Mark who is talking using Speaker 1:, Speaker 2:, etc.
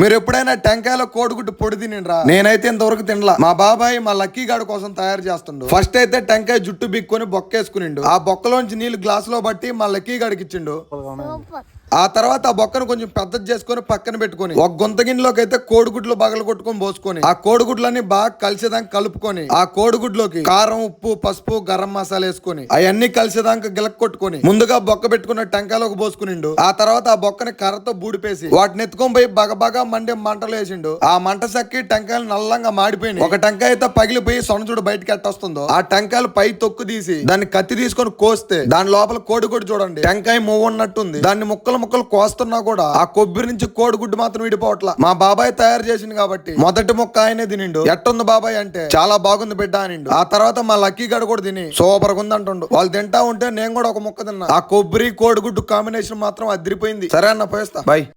Speaker 1: మీరు ఎప్పుడైనా టెంకాయలో కోడిగుడ్డు పొడి తినిండ్రా? నేనైతే ఇంతవరకు తినలా. మా బాబాయ్ మా లక్కీ గాడి కోసం తయారు చేస్తుండు. ఫస్ట్ అయితే టెంకాయ జుట్టు బిక్కొని బొక్కేసుకునిండు. ఆ బొక్కలోంచి నీళ్ళు గ్లాస్లో బట్టి మా లక్కీ గాడికి ఇచ్చిండు. ఆ తర్వాత ఆ బొక్కను కొంచెం పెద్దది చేసుకొని పక్కన పెట్టుకొని ఒక గుంత గిన్నెలోకి అయితే కోడిగుడ్లు బగలు కొట్టుకొని పోసుకొని ఆ కోడిగుడ్లన్నీ బాగా కలిసేదాకా కలుపుకొని ఆ కోడిగుడ్లోకి కారం ఉప్పు పసుపు గరం మసాలా వేసుకొని అవన్నీ కలిసేదాకా గిలక్ కొట్టుకొని ముందుగా బొక్క పెట్టుకున్న టెంకాయలోకి పోసుకునిండు. ఆ తర్వాత ఆ బొక్కని కర్రతో బూడిపేసి వాటిని ఎత్తుకొని పోయి బగబగా మండే మంటలు వేసిండు. ఆ మంట సక్కి టెంకాయలు నల్లంగా మాడిపోయినాయి. ఒక టెంకాయ అయితే పగిలిపోయి సొనచుడు బయటకి ఎట్టొస్తుందో ఆ టెంకాయలు పై తొక్కు తీసి దాన్ని కత్తి తీసుకొని కోస్తే దాని లోపల కోడిగుడ్డు చూడండి. టెంకాయ మువ్వ ఉన్నట్టుంది. దాన్ని ముక్కలు ముక్కలు కోస్తున్నా కూడా ఆ కొబ్బరి నుంచి కోడిగుడ్డు మాత్రం విడిపోవట్లా. మా బాబాయ్ తయారు చేసింది కాబట్టి మొదటి ముక్క ఆయనే తినిండు. ఎట్టుంది బాబాయ్ అంటే చాలా బాగుంది బిడ్డ అనిండు. ఆ తర్వాత మా లక్కీ గడ కూడా తిని సూపర్గా ఉంది అంటుండు వాళ్ళు తింటా ఉంటే నేను కూడా ఒక ముక్క తిన్నా. ఆ కొబ్బరి కోడిగుడ్డు కాంబినేషన్ మాత్రం అదిరిపోయింది. సరే అన్న పోయిస్తా. బాయ్.